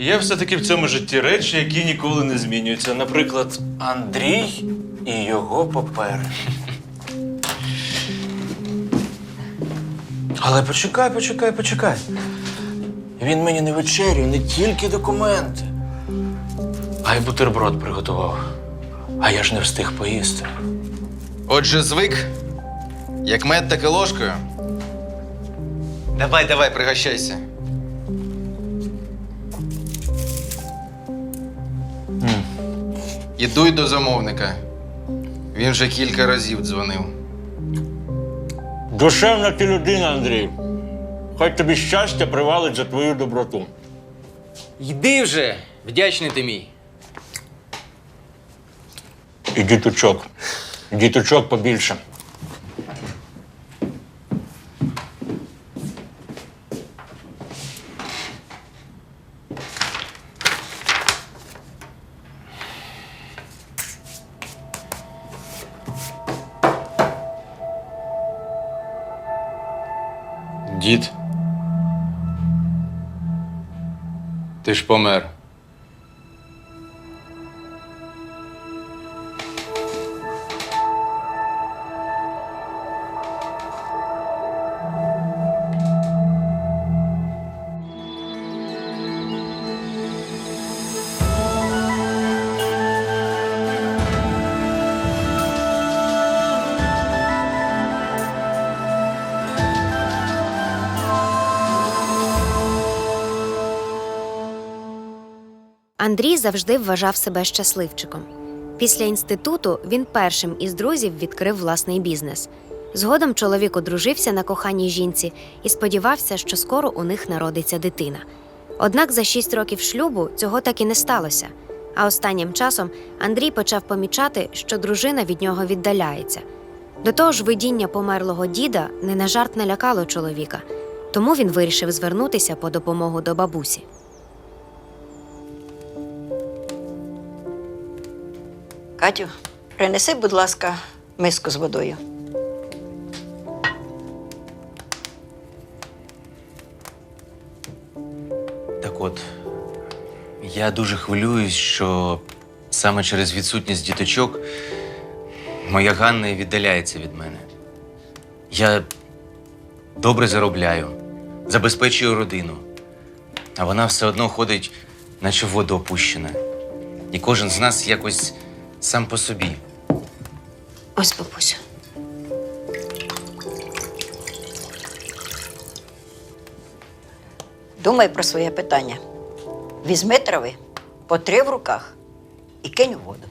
Є все-таки в цьому житті речі, які ніколи не змінюються. Наприклад, Андрій і його папери. Але почекай, почекай, почекай. Він мені не вечерю, не тільки документи, а й бутерброд приготував. А я ж не встиг поїсти. Отже, звик. Як мед, так і ложкою. Давай, давай, пригощайся. І дуй до замовника. Він вже кілька разів дзвонив. Душевна ти людина, Андрій. Хай тобі щастя привалить за твою доброту. Йди вже, вдячний ти мій. І діточок. Діточок побільше. Ти ж помер. Андрій завжди вважав себе щасливчиком. Після інституту він першим із друзів відкрив власний бізнес. Згодом чоловік одружився на коханій жінці і сподівався, що скоро у них народиться дитина. Однак за шість років шлюбу цього так і не сталося. А останнім часом Андрій почав помічати, що дружина від нього віддаляється. До того ж, видіння померлого діда не на жарт налякало чоловіка, тому він вирішив звернутися по допомогу до бабусі. Катю, принеси, будь ласка, миску з водою. Так от, я дуже хвилююсь, що саме через відсутність діточок моя Ганна і віддаляється від мене. Я добре заробляю, забезпечую родину, а вона все одно ходить, наче в воду опущена. І кожен з нас якось сам по собі. Ось бабусю. Думай про своє питання. Візьми трави, потри в руках і кинь у воду.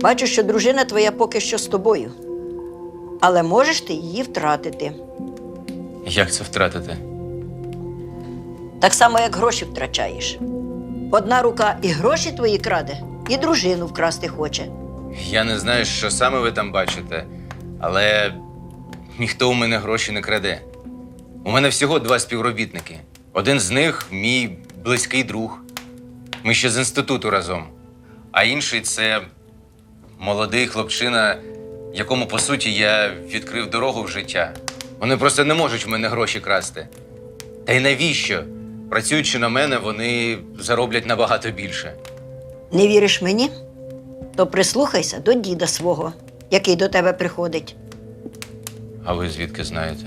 Бачу, що дружина твоя поки що з тобою, але можеш ти її втратити. Як це втратити? Так само, як гроші втрачаєш. Одна рука і гроші твої краде, і дружину вкрасти хоче. Я не знаю, що саме ви там бачите, але ніхто у мене гроші не краде. У мене всього два співробітники. Один з них мій близький друг. Ми ще з інституту разом. А інший це молодий хлопчина, якому, по суті, я відкрив дорогу в життя. Вони просто не можуть в мене гроші красти. Та й навіщо? Працюючи на мене, вони зароблять набагато більше. Не віриш мені? То прислухайся до діда свого, який до тебе приходить. А ви звідки знаєте?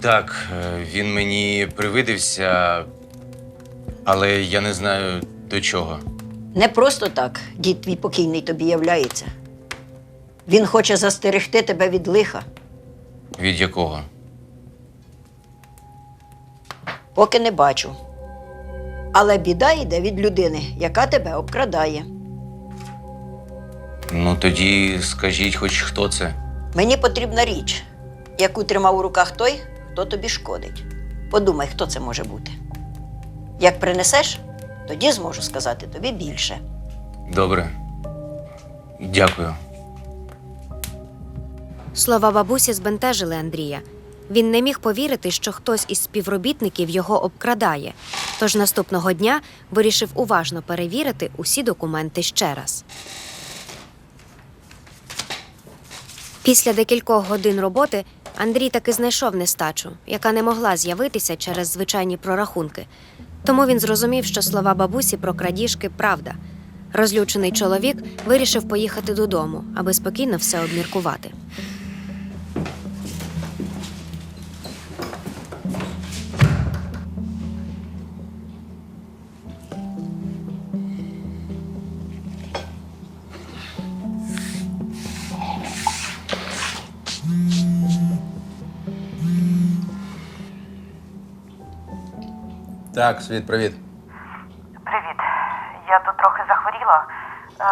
Так, е, він мені привидився, але я не знаю до чого. Не просто так дід твій покійний тобі являється. Він хоче застерегти тебе від лиха, Від якого? поки не бачу. Але біда йде від людини, яка тебе обкрадає. Ну тоді скажіть, хоч хто це. Мені потрібна річ, яку тримав у руках той, хто тобі шкодить. Подумай, хто це може бути. Як принесеш, тоді зможу сказати тобі більше. Добре. Дякую. Слова бабусі збентежили Андрія. Він не міг повірити, що хтось із співробітників його обкрадає. Тож наступного дня вирішив уважно перевірити усі документи ще раз. Після декількох годин роботи Андрій таки знайшов нестачу, яка не могла з'явитися через звичайні прорахунки. Тому він зрозумів, що слова бабусі про крадіжки правда. Розлючений чоловік вирішив поїхати додому, аби спокійно все обміркувати. Так, світ, привіт. Привіт. Я тут трохи захворіла.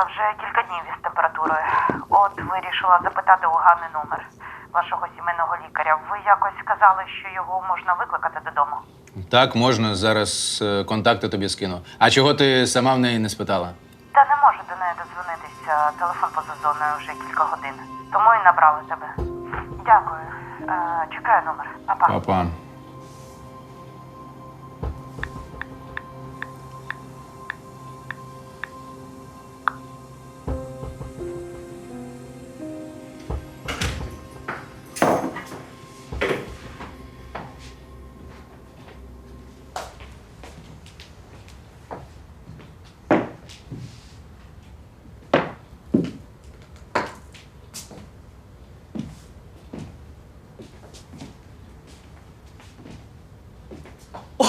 Вже кілька днів із температурою. От вирішила запитати у Гани номер вашого сімейного лікаря. Ви якось сказали, що його можна викликати додому. Так, можна, зараз е, контакти тобі скину. А чого ти сама в неї не спитала? Та не можу до неї дозвонитися. Телефон поза зоною вже кілька годин. Тому і набрала тебе. Дякую. Е, Чекаю номер. Па-па. Папа.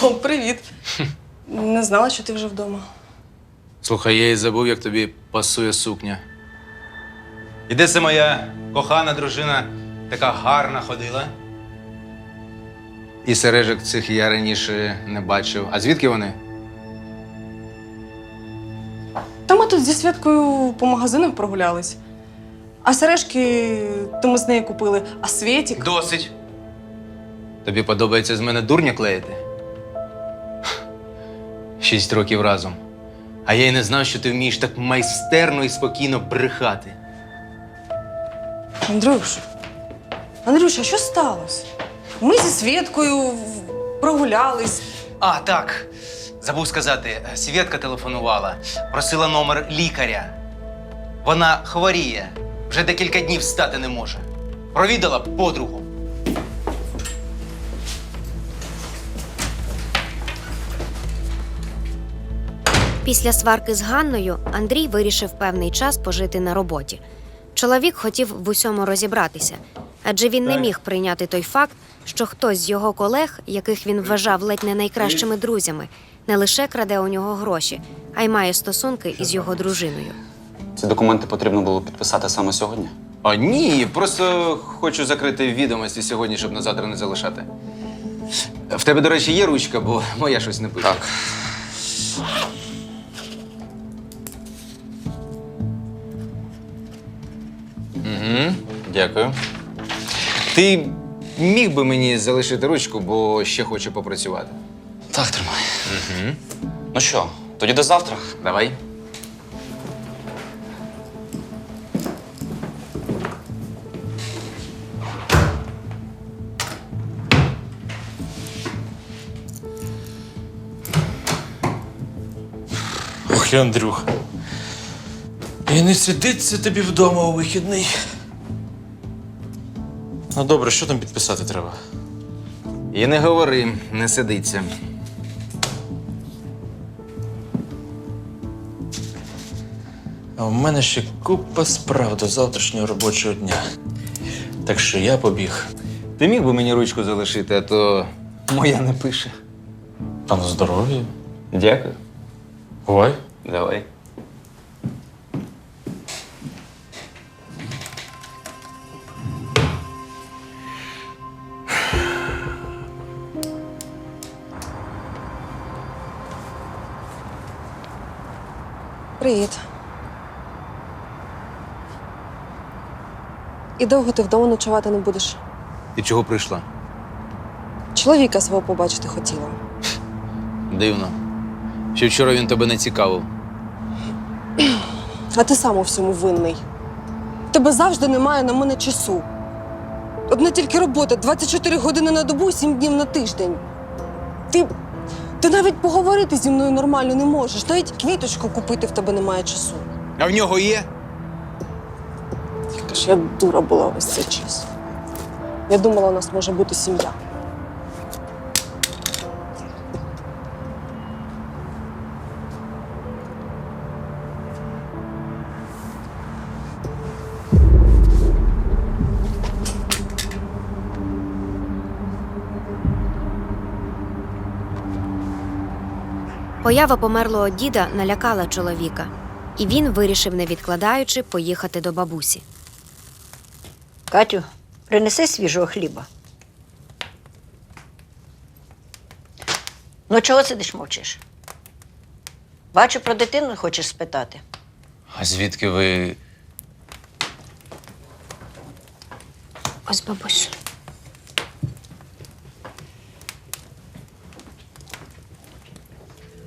О, привіт. Не знала, що ти вже вдома. Слухай, я і забув, як тобі пасує сукня. І де це моя кохана дружина така гарна ходила? І сережок цих я раніше не бачив. А звідки вони? Та ми тут зі Святкою по магазинах прогулялись. А сережки то ми з нею купили, а Свєтік. Досить. Тобі подобається з мене дурня клеїти? Шість років разом. А я й не знав, що ти вмієш так майстерно і спокійно брехати. Андрюш, Андрюша, що сталося? Ми зі Свєткою прогулялись. А, так. Забув сказати, Свєтка телефонувала, просила номер лікаря. Вона хворіє, вже декілька днів встати не може. Провідала подругу. Після сварки з Ганною Андрій вирішив певний час пожити на роботі. Чоловік хотів в усьому розібратися, адже він не міг прийняти той факт, що хтось з його колег, яких він вважав ледь не найкращими друзями, не лише краде у нього гроші, а й має стосунки із його дружиною. Ці документи потрібно було підписати саме сьогодні. О, ні, просто хочу закрити відомості сьогодні, щоб на завтра не залишати. В тебе, до речі, є ручка, бо моя щось не пише. Так. Угу, дякую. Ти міг би мені залишити ручку, бо ще хочу попрацювати. Так, тримай. Угу. Ну що, тоді до завтра. Давай. Ох, і Андрюх. І не сидиться тобі вдома у вихідний. Ну добре, що там підписати треба? І не говори, не сидиться. А в мене ще купа справ до завтрашнього робочого дня. Так що я побіг. Ти міг би мені ручку залишити, а то моя не пише. А на здоров'я. Дякую. Бувай. Давай. Привіт. І довго ти вдома ночувати не будеш? Ти чого прийшла? Чоловіка свого побачити хотіла. Дивно. Ще вчора він тебе не цікавив. А ти сам у всьому винний. Тебе завжди немає на мене часу. одна тільки робота 24 години на добу, 7 днів на тиждень. Ти, навіть поговорити зі мною нормально не можеш. Навіть квіточку купити в тебе немає часу. А в нього є? Яка ж я дура була весь цей час. Я думала, у нас може бути сім'я. Поява померлого діда налякала чоловіка, і він вирішив, не відкладаючи, поїхати до бабусі. Катю, принеси свіжого хліба. Ну, чого сидиш мовчиш? Бачу, про дитину хочеш спитати. А звідки ви. Ось бабусь.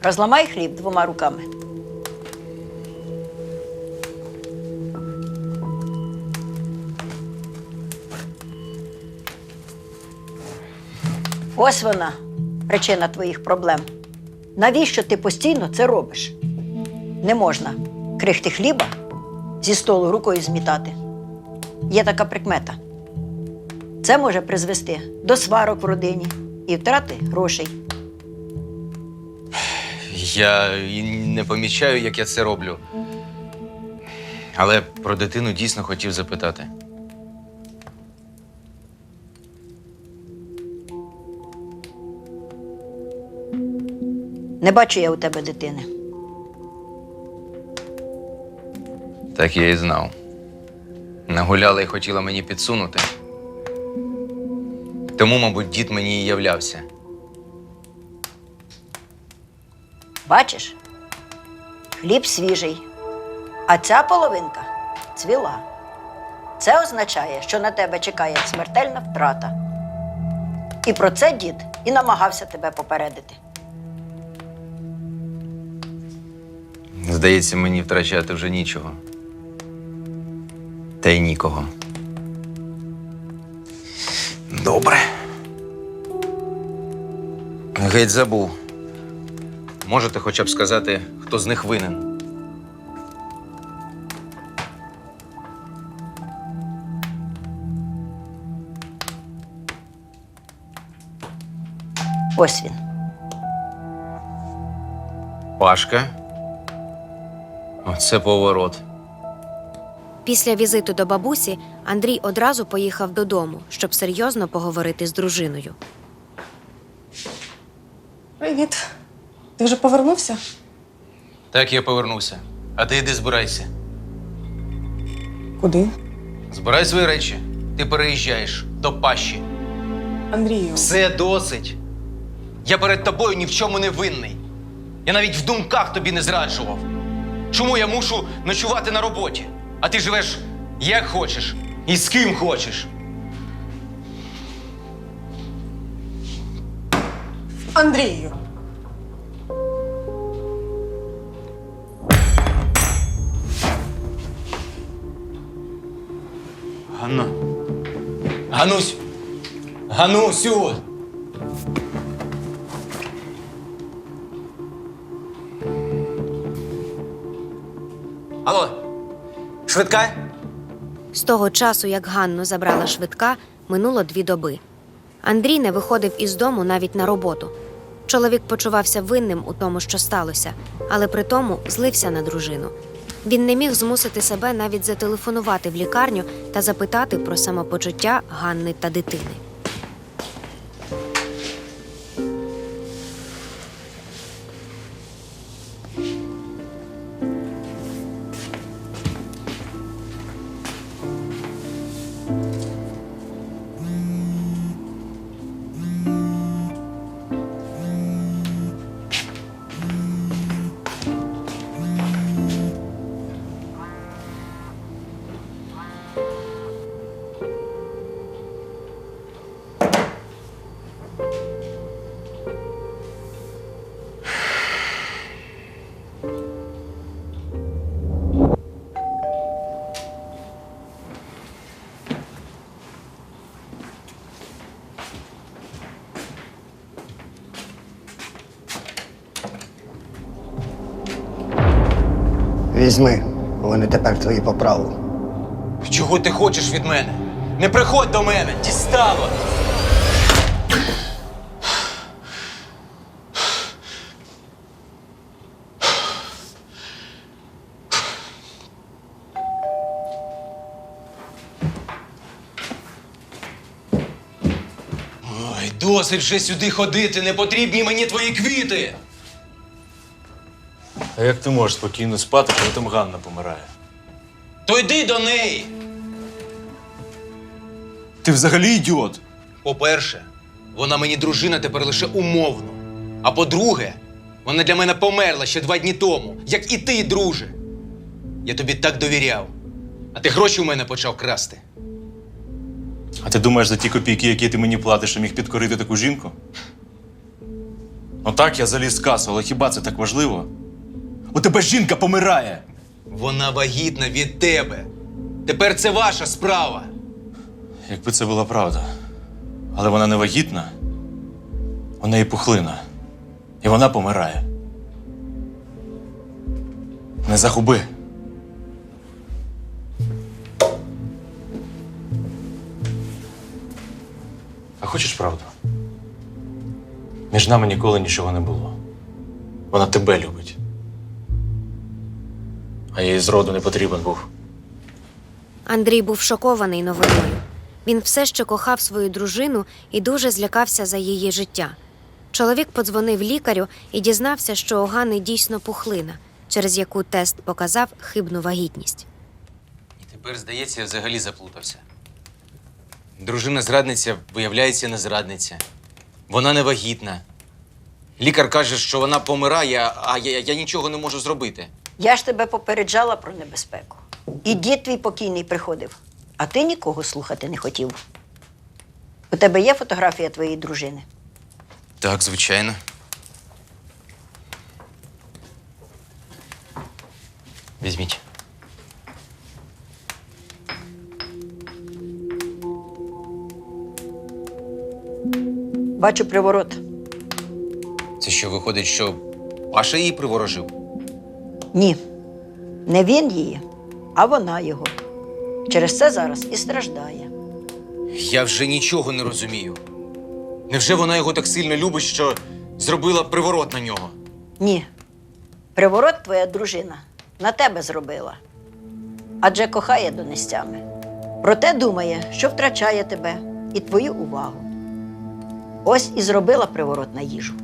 Розламай хліб двома руками. Ось вона, причина твоїх проблем. Навіщо ти постійно це робиш? Не можна крихти хліба зі столу рукою змітати. Є така прикмета. Це може призвести до сварок в родині і втрати грошей. Я і не помічаю, як я це роблю. Але про дитину дійсно хотів запитати. Не бачу я у тебе дитини. Так я і знав. Нагуляла і хотіла мені підсунути. Тому, мабуть, дід мені і являвся. Бачиш? Хліб свіжий, а ця половинка цвіла. Це означає, що на тебе чекає смертельна втрата. І про це дід і намагався тебе попередити. Здається, мені втрачати вже нічого. Та й нікого. Добре. Геть забув. Можете хоча б сказати, хто з них винен? Ось він. Пашка. Оце поворот. Після візиту до бабусі Андрій одразу поїхав додому, щоб серйозно поговорити з дружиною. Привіт. Ти вже повернувся? Так я повернувся. А ти йди збирайся. Куди? Збирай свої речі. Ти переїжджаєш до Паші. Андрію. Все досить. Я перед тобою ні в чому не винний. Я навіть в думках тобі не зраджував. Чому я мушу ночувати на роботі? А ти живеш як хочеш і з ким хочеш. Андрію. Ганна. Ганусь. Ганусю. Алло. Швидка? З того часу, як Ганну забрала швидка, минуло дві доби. Андрій не виходив із дому навіть на роботу. Чоловік почувався винним у тому, що сталося, але при тому злився на дружину. Він не міг змусити себе навіть зателефонувати в лікарню та запитати про самопочуття Ганни та дитини. Візьми, вони тепер твої по праву. Чого ти хочеш від мене? Не приходь до мене! Дістало! Досить вже сюди ходити, не потрібні мені твої квіти! А як ти можеш спокійно спати, коли там Ганна помирає? То йди до неї! Ти взагалі ідіот! По-перше, вона мені дружина тепер лише умовно. А по-друге, вона для мене померла ще два дні тому, як і ти, друже. Я тобі так довіряв. А ти гроші у мене почав красти. А ти думаєш за ті копійки, які ти мені платиш, що міг підкорити таку жінку? Ну так, я заліз в касу, але хіба це так важливо? У тебе жінка помирає! Вона вагітна від тебе. Тепер це ваша справа. Якби це була правда. Але вона не вагітна, у неї пухлина. І вона помирає. Не загуби. А хочеш правду? Між нами ніколи нічого не було. Вона тебе любить. А їй зроду не потрібен був. Андрій був шокований новиною. Він все ще кохав свою дружину і дуже злякався за її життя. Чоловік подзвонив лікарю і дізнався, що у Гани дійсно пухлина, через яку тест показав хибну вагітність. І тепер, здається, я взагалі заплутався. Дружина зрадниця, виявляється, не зрадниця. Вона не вагітна. Лікар каже, що вона помирає, а я, я нічого не можу зробити. Я ж тебе попереджала про небезпеку. І дід твій покійний приходив, а ти нікого слухати не хотів. У тебе є фотографія твоєї дружини? Так, звичайно. Візьміть. Бачу приворот. Це що виходить, що Паша її приворожив? Ні. Не він її, а вона його. Через це зараз і страждає. Я вже нічого не розумію. Невже вона його так сильно любить, що зробила приворот на нього? Ні. Приворот твоя дружина на тебе зробила. Адже кохає донестями. Проте думає, що втрачає тебе і твою увагу. Ось і зробила приворот на їжу.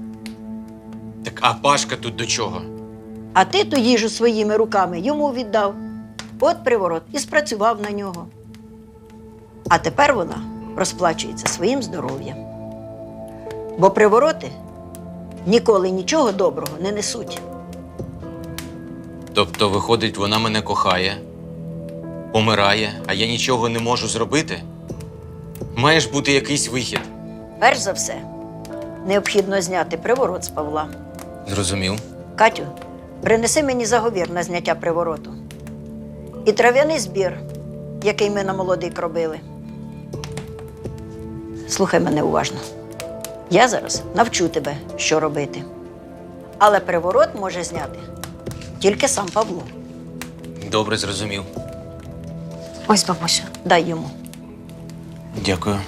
Так а Пашка тут до чого? А ти ту їжу своїми руками йому віддав. От приворот і спрацював на нього. А тепер вона розплачується своїм здоров'ям. Бо привороти ніколи нічого доброго не несуть. Тобто, виходить, вона мене кохає, помирає, а я нічого не можу зробити? Має ж бути якийсь вихід. Перш за все, необхідно зняти приворот з Павла. Зрозумів. Катю, принеси мені заговір на зняття привороту. І трав'яний збір, який ми на молодик робили. Слухай мене уважно. Я зараз навчу тебе, що робити. Але приворот може зняти тільки сам Павло. Добре, зрозумів. Ось бабусю. Дай йому. Дякую.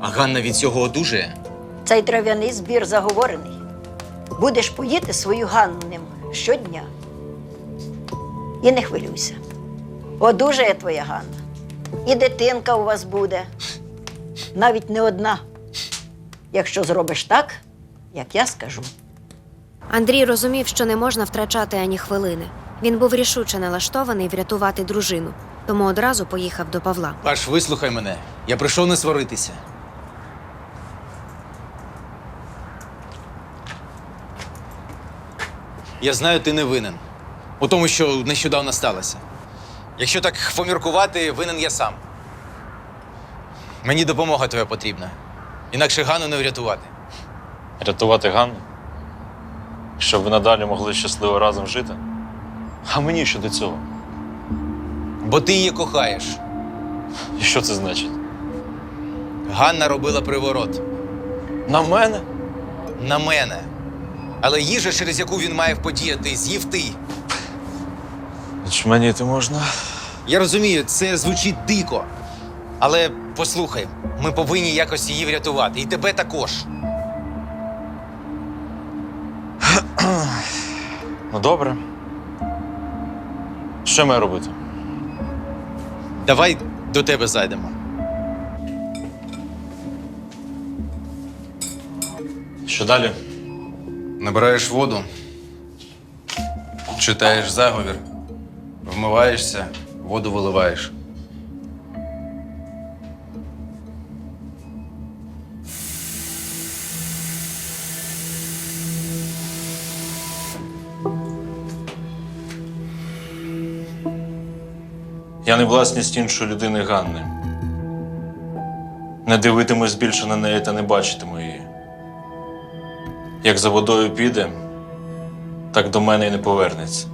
А Ганна від цього одужає? Цей трав'яний збір заговорений. Будеш поїти свою Ганну ним щодня. І не хвилюйся. Одужає твоя Ганна. І дитинка у вас буде. Навіть не одна. Якщо зробиш так, як я скажу. Андрій розумів, що не можна втрачати ані хвилини. Він був рішуче налаштований врятувати дружину, тому одразу поїхав до Павла. Паш, вислухай мене. Я прийшов не сваритися. Я знаю, ти не винен у тому, що нещодавно сталося. Якщо так поміркувати, винен я сам. Мені допомога твоя потрібна. Інакше Ганну не врятувати. Рятувати Ганну? Щоб ви надалі могли щасливо разом жити? А мені що до цього? Бо ти її кохаєш. І що це значить? Ганна робила приворот. На мене? На мене. Але їжа, через яку він має подіяти, з'їв ти. Чманіти можна. Я розумію, це звучить дико. Але послухай, ми повинні якось її врятувати. І тебе також. Ну добре. Що маю робити? Давай до тебе зайдемо. Що далі? Набираєш воду, читаєш заговір, вмиваєшся, воду виливаєш. Я не власність іншої людини Ганни. Не дивитимусь більше на неї та не бачитиму її. Як за водою піде, так до мене і не повернеться.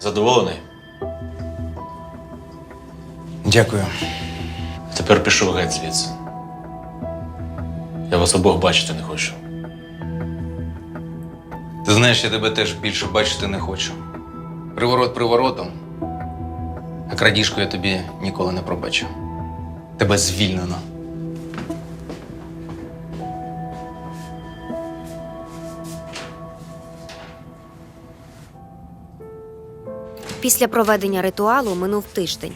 Задоволений? Дякую. Тепер пішов геть звідси. Вас обох бачити не хочу. Ти знаєш, я тебе теж більше бачити не хочу. Приворот приворотом. А крадіжку я тобі ніколи не пробачу. Тебе звільнено. Після проведення ритуалу минув тиждень.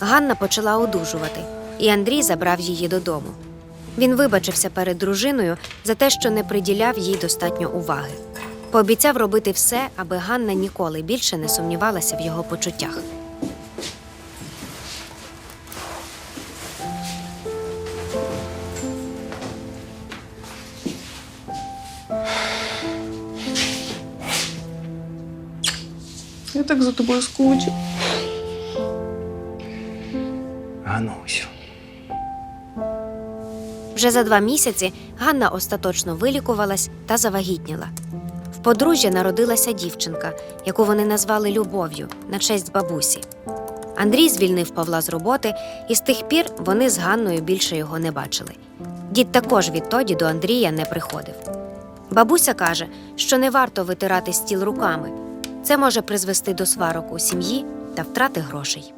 Ганна почала одужувати, і Андрій забрав її додому. Він вибачився перед дружиною за те, що не приділяв їй достатньо уваги. Пообіцяв робити все, аби Ганна ніколи більше не сумнівалася в його почуттях. Я так за тобою скучу. Ганусю. Вже за два місяці Ганна остаточно вилікувалась та завагітніла. В подружжя народилася дівчинка, яку вони назвали Любов'ю на честь бабусі. Андрій звільнив Павла з роботи, і з тих пір вони з Ганною більше його не бачили. Дід також відтоді до Андрія не приходив. Бабуся каже, що не варто витирати стіл руками. Це може призвести до сварок у сім'ї та втрати грошей.